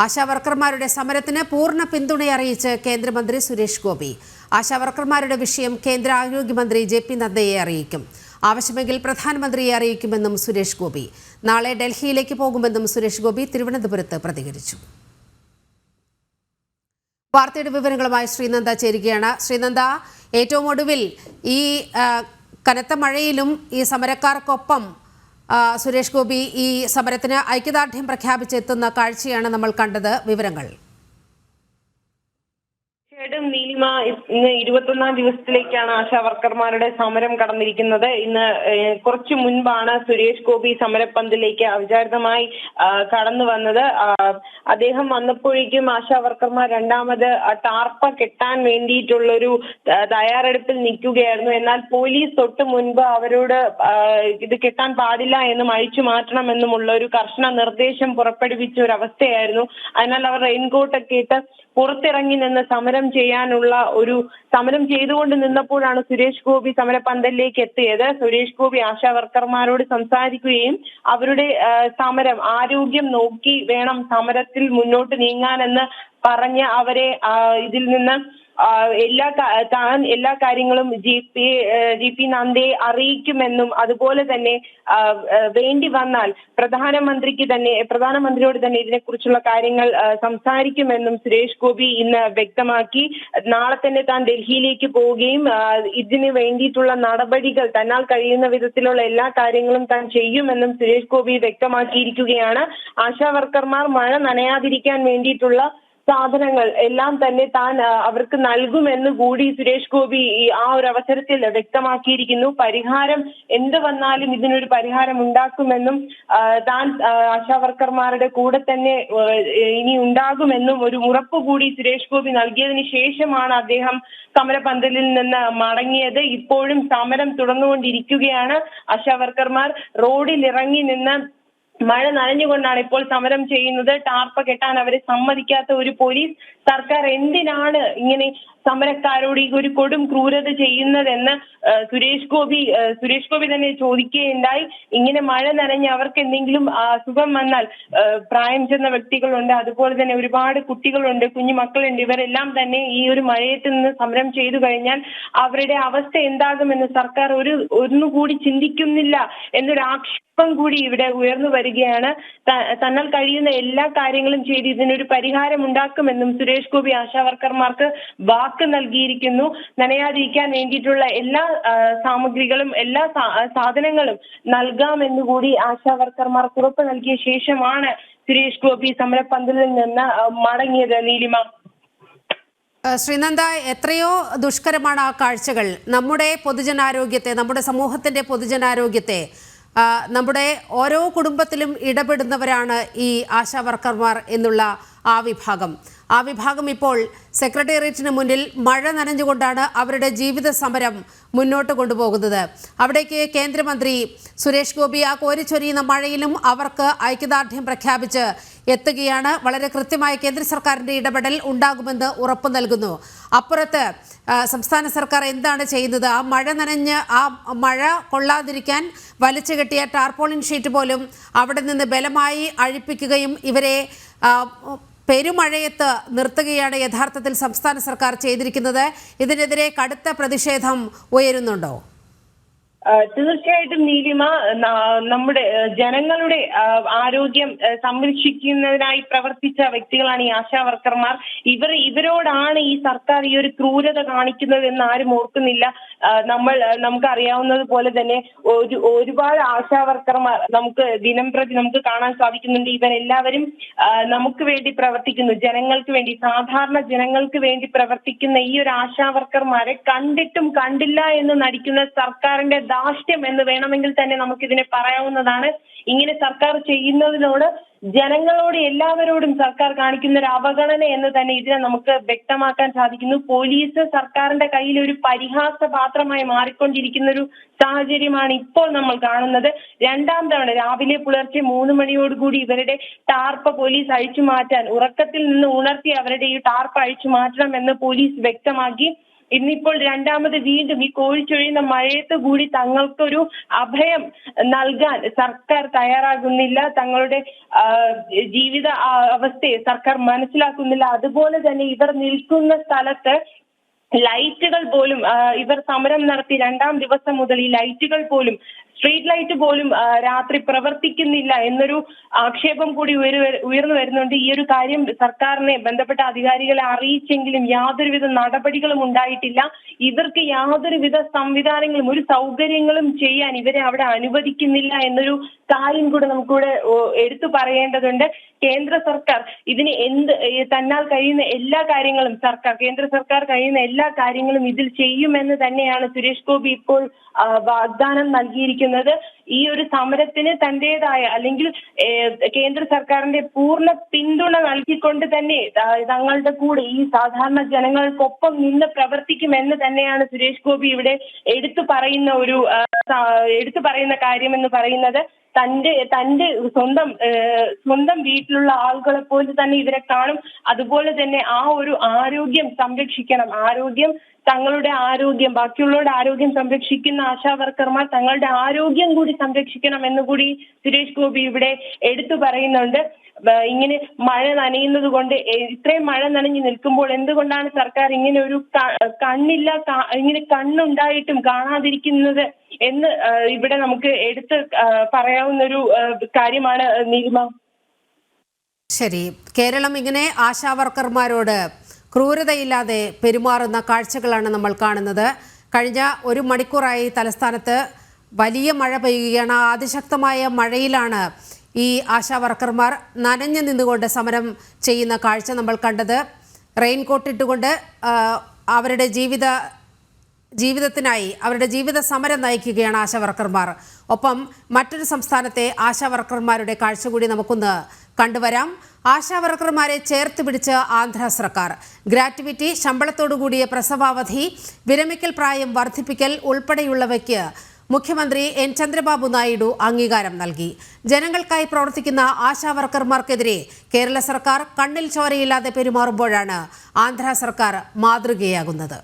ആശാവർക്കർമാരുടെ സമരത്തിന് പൂർണ പിന്തുണ അറിയിച്ച് കേന്ദ്രമന്ത്രി സുരേഷ് ഗോപി. ആശാവർക്കർമാരുടെ വിഷയം കേന്ദ്ര ആരോഗ്യമന്ത്രി ജെ പി നദ്ദയെ അറിയിക്കും. ആവശ്യമെങ്കിൽ പ്രധാനമന്ത്രിയെ അറിയിക്കുമെന്നും സുരേഷ് ഗോപി. നാളെ ഡൽഹിയിലേക്ക് പോകുമെന്നും സുരേഷ് ഗോപി തിരുവനന്തപുരത്ത് പ്രതികരിച്ചു. വാർത്തയുടെ വിവരങ്ങളുമായി ശ്രീനന്ദ ചേരുകയാണ്. ശ്രീനന്ദ ഏറ്റവും ഒടുവിൽ ഈ കനത്ത മഴയിലും ഈ സമരക്കാർക്കൊപ്പം സുരേഷ് ഗോപി ഈ സമരത്തിന് ഐക്യദാർഢ്യം പ്രഖ്യാപിച്ചെത്തുന്ന കാഴ്ചയാണ് നമ്മൾ കണ്ടത്. വിവരങ്ങൾ. നീലിമ ഇന്ന് ഇരുപത്തൊന്നാം ദിവസത്തിലേക്കാണ് ആശാ വർക്കർമാരുടെ സമരം കടന്നിരിക്കുന്നത്. ഇന്ന് കുറച്ചു മുൻപാണ് സുരേഷ് ഗോപി സമരപ്പന്തലിലേക്ക് അവിചാരിതമായി കടന്നു വന്നത്. അദ്ദേഹം വന്നപ്പോഴേക്കും ആശാ വർക്കർമാർ രണ്ടാമത് ടാർപ്പ കെട്ടാൻ വേണ്ടിയിട്ടുള്ളൊരു തയ്യാറെടുപ്പിൽ നിൽക്കുകയായിരുന്നു. എന്നാൽ പോലീസ് തൊട്ട് മുൻപ് അവരോട് ഇത് കെട്ടാൻ പാടില്ല എന്നും അഴിച്ചു മാറ്റണമെന്നുമുള്ള ഒരു കർശന നിർദ്ദേശം പുറപ്പെടുവിച്ച ഒരു അവസ്ഥയായിരുന്നു. അതിനാൽ അവർ റെയിൻകോട്ടൊക്കെ ഇട്ട് പുറത്തിറങ്ങി നിന്ന് സമരം ചെയ്യാനുള്ള ഒരു സമരം ചെയ്തുകൊണ്ട് നിന്നപ്പോഴാണ് സുരേഷ് ഗോപി സമരപന്തലിലേക്ക് എത്തിയത്. സുരേഷ് ഗോപി ആശാ വർക്കർമാരോട് സംസാരിക്കുകയും അവരുടെ സമരം ആരോഗ്യം നോക്കി വേണം സമരത്തിൽ മുന്നോട്ട് നീങ്ങാനെന്ന് പറഞ്ഞ് അവരെ ഇതിൽ നിന്ന് എല്ലാ താൻ എല്ലാ കാര്യങ്ങളും ജി പി ജി പി നന്ദയെ അറിയിക്കുമെന്നും അതുപോലെ തന്നെ വേണ്ടി വന്നാൽ പ്രധാനമന്ത്രിക്ക് തന്നെ പ്രധാനമന്ത്രിയോട് തന്നെ ഇതിനെക്കുറിച്ചുള്ള കാര്യങ്ങൾ സംസാരിക്കുമെന്നും സുരേഷ് ഗോപി ഇന്ന് വ്യക്തമാക്കി. നാളെ തന്നെ താൻ ഡൽഹിയിലേക്ക് പോവുകയും ഇതിനു ഇതിന് വേണ്ടിയിട്ടുള്ള നടപടികൾ തന്നാൽ കഴിയുന്ന വിധത്തിലുള്ള എല്ലാ കാര്യങ്ങളും താൻ ചെയ്യുമെന്നും സുരേഷ് ഗോപി വ്യക്തമാക്കിയിരിക്കുകയാണ്. ആശാ വർക്കർമാർ മഴ നനയാതിരിക്കാൻ വേണ്ടിയിട്ടുള്ള സാധനങ്ങൾ എല്ലാം തന്നെ താൻ അവർക്ക് നൽകുമെന്ന് കൂടി സുരേഷ് ഗോപി ആ ഒരു അവസരത്തിൽ വ്യക്തമാക്കിയിരിക്കുന്നു. പരിഹാരം എന്ത് വന്നാലും ഇതിനൊരു പരിഹാരം ഉണ്ടാക്കുമെന്നും താൻ ആശാവർക്കർമാരുടെ ആശാ വർക്കർമാരുടെ കൂടെ തന്നെ ഇനി ഉണ്ടാകുമെന്നും ഒരു ഉറപ്പ് കൂടി സുരേഷ് ഗോപി നൽകിയതിന് ശേഷമാണ് അദ്ദേഹം സമരപന്തലിൽ നിന്ന് മടങ്ങിയത്. ഇപ്പോഴും സമരം തുടർന്നുകൊണ്ടിരിക്കുകയാണ് ആശാവർക്കർമാർ റോഡിൽ ഇറങ്ങി നിന്ന് മഴ നനഞ്ഞുകൊണ്ടാണ് ഇപ്പോൾ സമരം ചെയ്യുന്നത്. ടാർപ്പ കെട്ടാൻ അവരെ സമ്മതിക്കാത്ത ഒരു പോലീസ് സർക്കാർ എന്തിനാണ് ഇങ്ങനെ സമരക്കാരോട് ഈ ഒരു കൊടും ക്രൂരത ചെയ്യുന്നതെന്ന് സുരേഷ് ഗോപി സുരേഷ് ഗോപി തന്നെ ചോദിക്കുകയുണ്ടായി. ഇങ്ങനെ മഴ നനഞ്ഞ് അവർക്ക് എന്തെങ്കിലും അസുഖം വന്നാൽ പ്രായം ചെന്ന വ്യക്തികളുണ്ട്. അതുപോലെ തന്നെ ഒരുപാട് കുട്ടികളുണ്ട് കുഞ്ഞു മക്കളുണ്ട്. ഇവരെല്ലാം തന്നെ ഈ ഒരു മഴയത്ത് നിന്ന് സമരം ചെയ്തു കഴിഞ്ഞാൽ അവരുടെ അവസ്ഥ എന്താകുമെന്ന് സർക്കാർ ഒരു ഒന്നുകൂടി ചിന്തിക്കുന്നില്ല എന്നൊരു ആക്ഷേപം കൂടി ഇവിടെ ഉയർന്നു വരികയാണ്. തന്നാൽ കഴിയുന്ന എല്ലാ കാര്യങ്ങളും ചെയ്ത് ഇതിനൊരു പരിഹാരം ഉണ്ടാക്കുമെന്നും സുരേഷ് ഗോപി ആശാ വർക്കർമാർക്ക് വാക്ക് നൽകിയിരിക്കുന്നു. നനയാതിരിക്കാൻ വേണ്ടിയിട്ടുള്ള എല്ലാ സാമഗ്രികളും എല്ലാ സാധനങ്ങളും നൽകാമെന്ന് കൂടി ആശാ വർക്കർമാർ ഉറപ്പ് നൽകിയ ശേഷമാണ് സുരേഷ് ഗോപി സമരപ്പന്തലിൽ നിന്ന് മടങ്ങിയത്. നീലിമ. ശ്രീനന്ദ എത്രയോ ദുഷ്കരമാണ് ആ കാഴ്ചകൾ. നമ്മുടെ പൊതുജനാരോഗ്യത്തെ നമ്മുടെ സമൂഹത്തിന്റെ പൊതുജനാരോഗ്യത്തെ നമ്മുടെ ഓരോ കുടുംബത്തിലും ഇടപെടുന്നവരാണ് ഈ ആശാ വർക്കർമാർ എന്നുള്ള ആ വിഭാഗം. ആ വിഭാഗം ഇപ്പോൾ സെക്രട്ടേറിയറ്റിന് മുന്നിൽ മഴ നനഞ്ഞുകൊണ്ടാണ് അവരുടെ ജീവിത സമരം മുന്നോട്ട് കൊണ്ടുപോകുന്നത്. അവിടേക്ക് കേന്ദ്രമന്ത്രി സുരേഷ് ഗോപി ആ കോരിച്ചൊരിയുന്ന മഴയിലും അവർക്ക് ഐക്യദാർഢ്യം പ്രഖ്യാപിച്ച് എത്തുകയാണ്. വളരെ കൃത്യമായ കേന്ദ്ര സർക്കാരിന്റെ ഇടപെടൽ ഉണ്ടാകുമെന്ന് ഉറപ്പു നൽകുന്നു. അപ്പുറത്ത് സംസ്ഥാന സർക്കാർ എന്താണ് ചെയ്യുന്നത്? ആ മഴ നനഞ്ഞ് ആ മഴ കൊള്ളാതിരിക്കാൻ വലിച്ചു കെട്ടിയ ടാർപോളിൻ ഷീറ്റ് പോലും അവിടെ നിന്ന് ബലമായി അഴിപ്പിക്കുകയും ഇവരെ പെരുമഴയത്ത് നിർത്തുകയാണ് യഥാർത്ഥത്തിൽ സംസ്ഥാന സർക്കാർ ചെയ്തിരിക്കുന്നത്. ഇതിനെതിരെ കടുത്ത പ്രതിഷേധം ഉയരുന്നുണ്ടോ? തീർച്ചയായിട്ടും നീലിമ നമ്മുടെ ജനങ്ങളുടെ ആരോഗ്യം സംരക്ഷിക്കുന്നതിനായി പ്രവർത്തിച്ച വ്യക്തികളാണ് ഈ ആശാ വർക്കർമാർ. ഇവർ ഇവരോടാണ് ഈ സർക്കാർ ഈ ഒരു ക്രൂരത കാണിക്കുന്നത് എന്ന് ആരും ഓർക്കുന്നില്ല. നമ്മൾ നമുക്കറിയാവുന്നത് പോലെ തന്നെ ഒരു ഒരുപാട് ആശാ വർക്കർമാർ നമുക്ക് ദിനം പ്രതി നമുക്ക് കാണാൻ സാധിക്കുന്നുണ്ട്. ഇവരെല്ലാവരും നമുക്ക് വേണ്ടി പ്രവർത്തിക്കുന്നു. ജനങ്ങൾക്ക് വേണ്ടി സാധാരണ ജനങ്ങൾക്ക് വേണ്ടി പ്രവർത്തിക്കുന്ന ഈ ഒരു ആശാ വർക്കർമാരെ കണ്ടിട്ടും കണ്ടില്ല എന്ന് നടിക്കുന്ന സർക്കാരിന്റെ ധാർഷ്ട്യം എന്ന് വേണമെങ്കിൽ തന്നെ നമുക്ക് ഇതിനെ പറയാവുന്നതാണ്. ഇങ്ങനെ സർക്കാർ ചെയ്യുന്നതിനോട് ജനങ്ങളോട് എല്ലാവരോടും സർക്കാർ കാണിക്കുന്ന ഒരു അവഗണന എന്ന് തന്നെ ഇതിനെ നമുക്ക് വ്യക്തമാക്കാൻ സാധിക്കുന്നു. പോലീസ് സർക്കാരിന്റെ കയ്യിൽ ഒരു പരിഹാസ പാത്രമായി മാറിക്കൊണ്ടിരിക്കുന്ന ഒരു സാഹചര്യമാണ് ഇപ്പോൾ നമ്മൾ കാണുന്നത്. രണ്ടാം തവണ രാവിലെ പുലർച്ചെ മൂന്ന് മണിയോടുകൂടി ഇവരുടെ ടാർപ്പ് പോലീസ് അഴിച്ചു മാറ്റാൻ ഉറക്കത്തിൽ നിന്ന് ഉണർത്തി അവരുടെ ഈ ടാർപ്പ് അഴിച്ചു മാറ്റണം എന്ന് പോലീസ് വ്യക്തമാക്കി. ഇന്നിപ്പോൾ രണ്ടാമത് വീണ്ടും ഈ കോഴിച്ചൊഴിയുന്ന മഴയത്ത് കൂടി തങ്ങൾക്കൊരു അഭയം നൽകാൻ സർക്കാർ തയ്യാറാകുന്നില്ല. തങ്ങളുടെ ജീവിത അവസ്ഥയെ സർക്കാർ മനസ്സിലാക്കുന്നില്ല. അതുപോലെ തന്നെ ഇവർ നിൽക്കുന്ന സ്ഥലത്ത് ലൈറ്റുകൾ പോലും ഇവർ സമരം നടത്തി രണ്ടാം ദിവസം മുതൽ ഈ ലൈറ്റുകൾ പോലും സ്ട്രീറ്റ് ലൈറ്റ് പോലും രാത്രി പ്രവർത്തിക്കുന്നില്ല എന്നൊരു ആക്ഷേപം കൂടി ഉയർന്നു വരുന്നുണ്ട്. ഈ ഒരു കാര്യം സർക്കാരിനെ ബന്ധപ്പെട്ട അധികാരികളെ അറിയിച്ചെങ്കിലും യാതൊരുവിധ നടപടികളും ഉണ്ടായിട്ടില്ല. ഇവർക്ക് യാതൊരുവിധ സംവിധാനങ്ങളും ഒരു സൗകര്യങ്ങളും ചെയ്യാൻ ഇവരെ അവിടെ അനുവദിക്കുന്നില്ല എന്നൊരു കാര്യം കൂടെ നമുക്കിവിടെ എടുത്തു പറയേണ്ടതുണ്ട്. കേന്ദ്ര സർക്കാർ ഇതിന് എന്ത് തന്നാൽ കഴിയുന്ന എല്ലാ കാര്യങ്ങളും സർക്കാർ കേന്ദ്ര സർക്കാർ കഴിയുന്ന എല്ലാ കാര്യങ്ങളും ഇതിൽ ചെയ്യുമെന്ന് തന്നെയാണ് സുരേഷ് ഗോപി ഇപ്പോൾ വാഗ്ദാനം നൽകിയിരിക്കുന്നത്. ഈ ഒരു സമരത്തിന് തന്റേതായ അല്ലെങ്കിൽ കേന്ദ്ര സർക്കാരിന്റെ പൂർണ പിന്തുണ നൽകിക്കൊണ്ട് തന്നെ തങ്ങളുടെ കൂടെ ഈ സാധാരണ ജനങ്ങൾക്കൊപ്പം നിന്ന് പ്രവർത്തിക്കുമെന്ന് തന്നെയാണ് സുരേഷ് ഗോപി ഇവിടെ എടുത്തു പറയുന്ന ഒരു എടുത്തു പറയുന്ന കാര്യം എന്ന് പറയുന്നത്. തന്റെ തന്റെ സ്വന്തം സ്വന്തം വീട്ടിലുള്ള ആളുകളെ പോലെ തന്നെ ഇവരെ കാണും. അതുപോലെ തന്നെ ആ ഒരു ആരോഗ്യം സംരക്ഷിക്കണം. ആരോഗ്യം തങ്ങളുടെ ആരോഗ്യം ബാക്കിയുള്ളവരുടെ ആരോഗ്യം സംരക്ഷിക്കുന്ന ആശാ വർക്കർമാർ തങ്ങളുടെ ആരോഗ്യം കൂടി സംരക്ഷിക്കണം എന്ന് കൂടി സുരേഷ് ഗോപി ഇവിടെ എടുത്തു പറയുന്നുണ്ട്. ഇങ്ങനെ മഴ നനയുന്നത് കൊണ്ട് ഇത്രയും മഴ നനഞ്ഞു നിൽക്കുമ്പോൾ എന്തുകൊണ്ടാണ് സർക്കാർ ഇങ്ങനെ ഒരു കണ്ണില്ല ഇങ്ങനെ കണ്ണുണ്ടായിട്ടും കാണാതിരിക്കുന്നത് എന്ന് ഇവിടെ നമുക്ക് എടുത്ത് പറയാവുന്ന ഒരു കാര്യമാണ് നീലിമ. ശരി. കേരളം ഇങ്ങനെ ആശാവർക്കർമാരോട് ക്രൂരതയില്ലാതെ പെരുമാറുന്ന കാഴ്ചകളാണ് നമ്മൾ കാണുന്നത്. കഴിഞ്ഞ ഒരു മണിക്കൂറായി തലസ്ഥാനത്ത് വലിയ മഴ പെയ്യുകയാണ്. അതിശക്തമായ മഴയിലാണ് ഈ ആശാ വർക്കർമാർ നനഞ്ഞു നിന്നുകൊണ്ട് സമരം ചെയ്യുന്ന കാഴ്ച നമ്മൾ കണ്ടത്. റെയിൻകോട്ട് ഇട്ടുകൊണ്ട് അവരുടെ ജീവിത ജീവിതത്തിനായി അവരുടെ ജീവിത സമരം നയിക്കുകയാണ് ആശാ വർക്കർമാർ. ഒപ്പം മറ്റൊരു സംസ്ഥാനത്തെ ആശാ വർക്കർമാരുടെ കാഴ്ച കൂടി നമുക്കൊന്ന് കണ്ടുവരാം. ആശാ വർക്കർമാരെ ചേർത്ത് പിടിച്ച് ആന്ധ്ര സർക്കാർ. ഗ്രാറ്റുവിറ്റി ശമ്പളത്തോടുകൂടിയ പ്രസവാവധി വിരമിക്കൽ പ്രായം വർദ്ധിപ്പിക്കൽ ഉൾപ്പെടെയുള്ളവയ്ക്ക് മുഖ്യമന്ത്രി എൻ ചന്ദ്രബാബു നായിഡു അംഗീകാരം നൽകി. ജനങ്ങൾക്കായി പ്രവർത്തിക്കുന്ന ആശാ വർക്കർമാർക്കെതിരെ കേരള സർക്കാർ കണ്ണിൽ ചോരയില്ലാതെ പെരുമാറുമ്പോഴാണ് ആന്ധ്രാ സർക്കാർ മാതൃകയാകുന്നത്.